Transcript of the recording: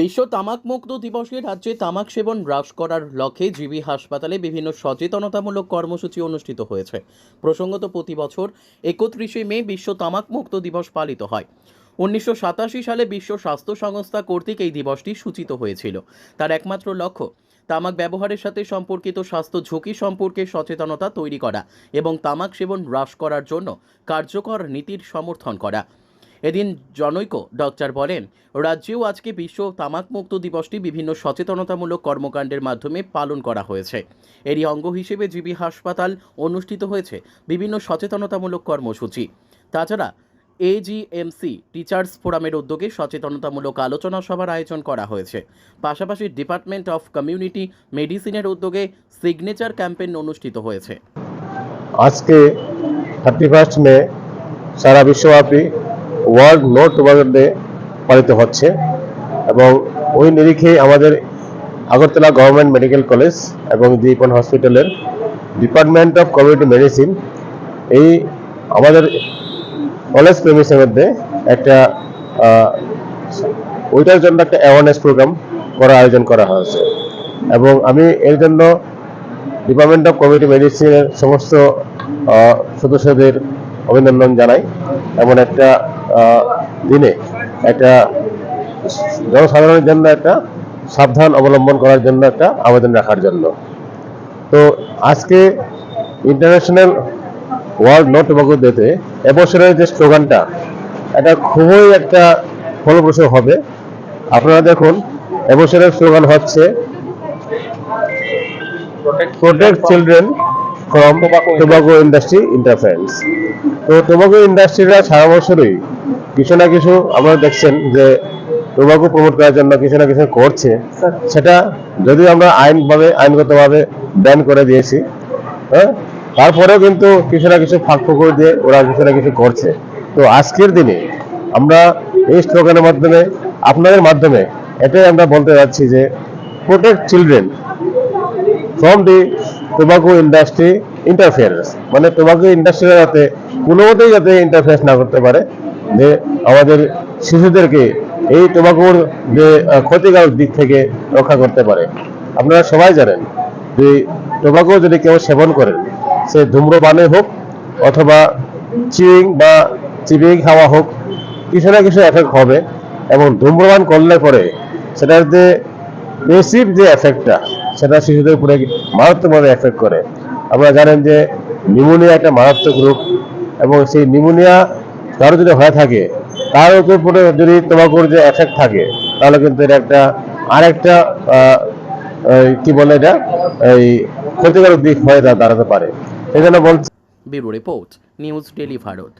বিশ্ব তামাকমুক্ত দিবসে রাজ্যে তামাক সেবন হ্রাস করার লক্ষ্যে জিবি হাসপাতালে বিভিন্ন সচেতনতামূলক কর্মসূচি অনুষ্ঠিত হয়েছে। প্রসঙ্গত প্রতি বছর একত্রিশে মে বিশ্ব তামাকমুক্ত দিবস পালিত হয়। উনিশশো সাতাশি সালে বিশ্ব স্বাস্থ্য সংস্থা কর্তৃক এই দিবসটি সূচিত হয়েছিল। তার একমাত্র লক্ষ্য, তামাক ব্যবহারের সাথে সম্পর্কিত স্বাস্থ্য ঝুঁকি সম্পর্কে সচেতনতা তৈরি করা এবং তামাক সেবন হ্রাস করার জন্য কার্যকর নীতির সমর্থন করা। এদিন জনৈক ডক্টর বলেন, রাজ্যেও আজকে বিশ্ব তামাকমুক্ত দিবসটি বিভিন্ন সচেতনতামূলক কর্মকাণ্ডের মাধ্যমে পালন করা হয়েছে। এরই অঙ্গ হিসেবে জিবি হাসপাতাল অনুষ্ঠিত হয়েছে বিভিন্ন সচেতনতামূলক কর্মসূচি। তাছাড়া এজিএমসি টিচার্স ফোরামের উদ্যোগে সচেতনতামূলক আলোচনা সভার আয়োজন করা হয়েছে। পাশাপাশি ডিপার্টমেন্ট অফ কমিউনিটি মেডিসিনের উদ্যোগে সিগনেচার ক্যাম্পেইন অনুষ্ঠিত হয়েছে। আজকে থার্টি ফার্স্ট মে সারা বিশ্বব্যাপী ওয়ার্ল্ড নো টোবাকো ডে পালিত হচ্ছে এবং ওই নিরিখে আমাদের আগরতলা গভর্নমেন্ট মেডিকেল কলেজ এবং দীপন হসপিটালের ডিপার্টমেন্ট অফ কমিউনিটি মেডিসিন এই আমাদের কলেজ প্রেমিসের মধ্যে একটা ওইটার জন্য একটা অ্যাওয়ারনেস প্রোগ্রাম করার আয়োজন করা হয়েছে। এবং আমি এর জন্য ডিপার্টমেন্ট অফ কমিউনিটি মেডিসিনের সমস্ত সদস্যদের অভিনন্দন জানাই। এমন একটা দিনে একটা জনসাধারণের জন্য একটা সাবধান অবলম্বন করার জন্য একটা আবেদন রাখার জন্য। তো আজকে ইন্টারন্যাশনাল ওয়ার্ল্ড নো টোবাকো ডেতে এবছরের যে স্লোগানটা, এটা খুবই একটা ফলপ্রসূ হবে। আপনারা দেখুন, এবছরের স্লোগান হচ্ছে protect children from tobacco industry interference তো টোবাকো ইন্ডাস্ট্রিরা সারা বছরই কিছু না কিছু আপনারা দেখছেন যে টোবাকো প্রমোট করার জন্য কিছু না কিছু করছে। সেটা যদিও আমরা আইনভাবে আইনগতভাবে ব্যান করে দিয়েছি হ্যাঁ? তারপরেও কিন্তু কিছু না কিছু ফাঁক ফুকুর দিয়ে ওরা কিছু না কিছু করছে। তো আজকের দিনে আমরা এই স্লোগানের মাধ্যমে আপনাদের মাধ্যমে এটাই আমরা বলতে যাচ্ছি যে protect children from the tobacco industry interference মানে টোবাকো ইন্ডাস্ট্রি যাতে কোনো মতেই যাতে ইন্টারফেয়ারেন্স না করতে পারে, যে আমাদের শিশুদেরকে এই টোবাকোর যে ক্ষতিকারক দিক থেকে রক্ষা করতে পারে। আপনারা সবাই জানেন যে টোবাকো যদি কেউ সেবন করেন, সে ধূম্রপানে হোক অথবা চিউইং বা চিবিং খাওয়া হোক, কিছু না কিছু এফেক্ট হবে এবং ধূম্রপান করলে পরে সেটার যে পেসিভ যে এফেক্টটা সেটা শিশুদের উপরে মারাত্মকভাবে এফেক্ট করে। আপনারা জানেন যে নিউমোনিয়া একটা মারাত্মক রোগ এবং সেই নিউমোনিয়া কারও যদি হয়ে থাকে, তার উপরে যদি তোমাকুর যে এফেক্ট থাকে, তাহলে কিন্তু এটা একটা আরেকটা কি বলে এটা? এই ক্ষতিকারক দিক হয়ে দাঁড়াতে পারে। এই জন্য বলছি bureau report, news daily Bharat.